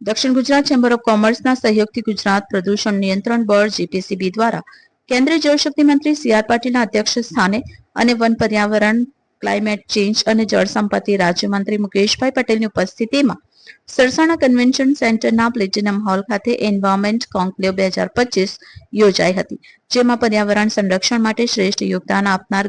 દક્ષિણ Gujarat chamber of કોમર્સના સહયોગથી ગુજરાત પ્રદૂષણ નિયંત્રણ બોર્ડ જીપીસીબી દ્વારા કેન્દ્રીય જળશક્તિ મંત્રી સી આર પાટીલના અધ્યક્ષ સ્થાને અને વન પર્યાવરણ ક્લાઇમેટ ચેન્જ અને જળ સંપત્તિ રાજ્યમંત્રી મુકેશભાઈ પટેલની ઉપસ્થિતિમાં સરસાણા કન્વેન્શન સેન્ટરના પ્લેટિનમ હોલ ખાતે એન્વાયરમેન્ટ કોન્ક્લેવ બે હજાર પચીસ યોજાઈ હતી, જેમાં પર્યાવરણ સંરક્ષણ માટે શ્રેષ્ઠ યોગદાન આપનાર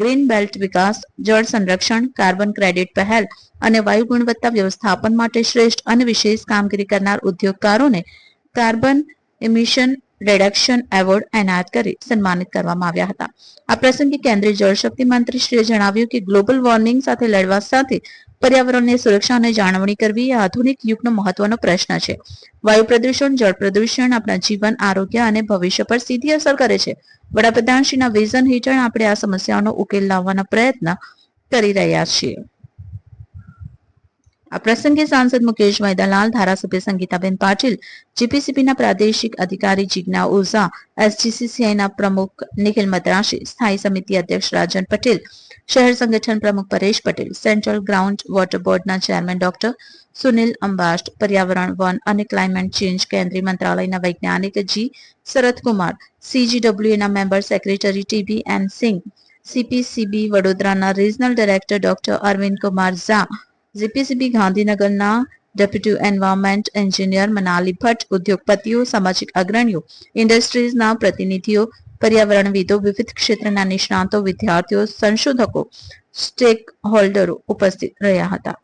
ગ્રીન બેલ્ટ વિકાસ, જળ સંરક્ષણ, કાર્બન ક્રેડિટ પહેલ અને વાયુ ગુણવત્તા વ્યવસ્થાપન માટે શ્રેષ્ઠ અને વિશેષ કામગીરી કરનાર ઉદ્યોગકારોને કાર્બન ઇમિશન રિડક્શન એવોર્ડ એનાયત કરી સન્માનિત કરવામાં આવ્યા હતા. આ પ્રસંગે કેન્દ્રીય જળશક્તિ મંત્રીશ્રીએ જણાવ્યું કે ગ્લોબલ વોર્મિંગ સાથે લડવા સાથે પર્યાવરણની સુરક્ષા અને જાળવણી કરવી એ આધુનિક યુગનો મહત્વનો પ્રશ્ન છે. વાયુ પ્રદૂષણ, જળ પ્રદૂષણ આપણા જીવન, આરોગ્ય અને ભવિષ્ય પર સીધી અસર કરે છે. વડાપ્રધાનશ્રીના વિઝન હેઠળ આપણે આ સમસ્યાઓનો ઉકેલ લાવવાના પ્રયત્ન કરી રહ્યા છીએ. આ પ્રસંગે સાંસદ મુકેશભાઈ દલાલ ધારાસભ્ય સંગીતાબેન પાટીલ, જીપીસીબીના પ્રાદેશિક અધિકારી જીજ્ઞા ઓઝા, એસજીસીસીઆઈના પ્રમુખ નિખિલ મદ્રાશી, સ્થાયી સમિતિ અધ્યક્ષ રાજન પટેલ, શહેર સંગઠન પ્રમુખ Paresh Patel, central ground water બોર્ડના ચેરમેન ડોક્ટર સુનિલ અંબાષ્ટ, પર્યાવરણ, વન અને ક્લાઇમેટ ચેન્જ કેન્દ્રીય મંત્રાલયના વૈજ્ઞાનિક G. Sharadkumar સીજીડબ્લ્યુએના member secretary TB N Singh CPCB વડોદરાના regional director doctor Arvind Kumar Jha GPCB ગાંધીનગરના deputy environment engineer Manali Bhatt ઉદ્યોગપતિઓ સામાજિક અગ્રણીઓ ઇન્ડસ્ટ્રીઝના પ્રતિનિધિઓ પર્યાવરણવિદો વિવિધ ક્ષેત્રના નિષ્ણાતો વિદ્યાર્થીઓ સંશોધકો સ્ટેક હોલ્ડરો ઉપસ્થિત રહ્યા હતા